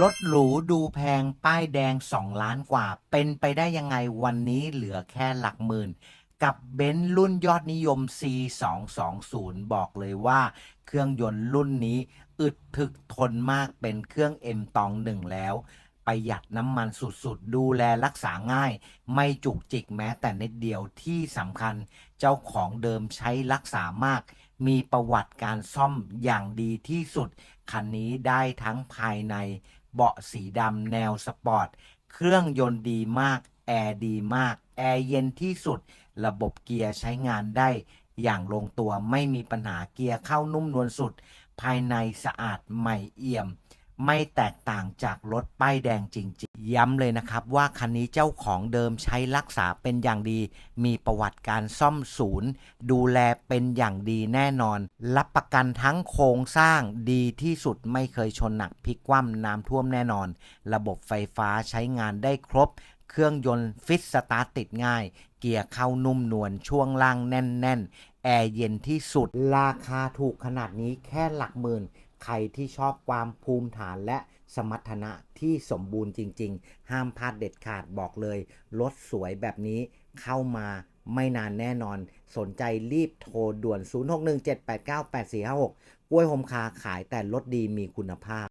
รถหรูดูแพงป้ายแดง 2 ล้านกว่า เป็นไปได้ยังไงวันนี้เหลือแค่หลักหมื่น กับเบนซ์รุ่นยอดนิยม C220 บอกเลยว่า เครื่องยนต์รุ่นนี้ อึดถึกทนมากเป็นเครื่อง M ตองหนึ่งแล้ว ประหยัดน้ำมันสุดๆ ดูแลรักษาง่าย ไม่จุกจิกแม้แต่นิดเดียวที่สำคัญ เจ้าของเดิมใช้รักษามาก มีประวัติการซ่อมอย่างดีที่สุด คันนี้ได้ทั้งภายในเบาะสีดำแนวสปอร์ต เครื่องยนต์ดีมาก แอร์ดีมาก แอร์เย็นที่สุด ระบบเกียร์ใช้งานได้ อย่างลงตัวไม่มีปัญหาเกียร์เข้านุ่มนวลสุด ภายในสะอาดใหม่เอี่ยม ไม่แตกต่างจากรถป้ายแดงจริง ๆ ย้ำเลยนะครับว่าคันนี้เจ้าของเดิมใช้รักษาเป็นอย่างดี มีประวัติการซ่อมศูนย์ ดูแลเป็นอย่างดีแน่นอน รับประกันทั้งโครงสร้างดีที่สุดไม่เคยชนหนักพลิกคว่ำน้ำท่วมแน่นอน ระบบไฟฟ้าใช้งานได้ครบ เครื่องยนต์ฟิตสตาร์ทติดง่าย เกียร์เข้านุ่มนวลช่วงล่างแน่น ๆ แอร์เย็นที่สุด ราคาถูกขนาดนี้แค่หลักหมื่น ใครที่ชอบความภูมิฐานและสมรรถนะที่สมบูรณ์จริง ๆ ห้ามพลาดเด็ดขาดบอกเลย รถสวยแบบนี้เข้ามาไม่นานแน่นอน สนใจรีบโทรด่วน 0617898456 กล้วยโฮมคาขายแต่รถดีมีคุณภาพ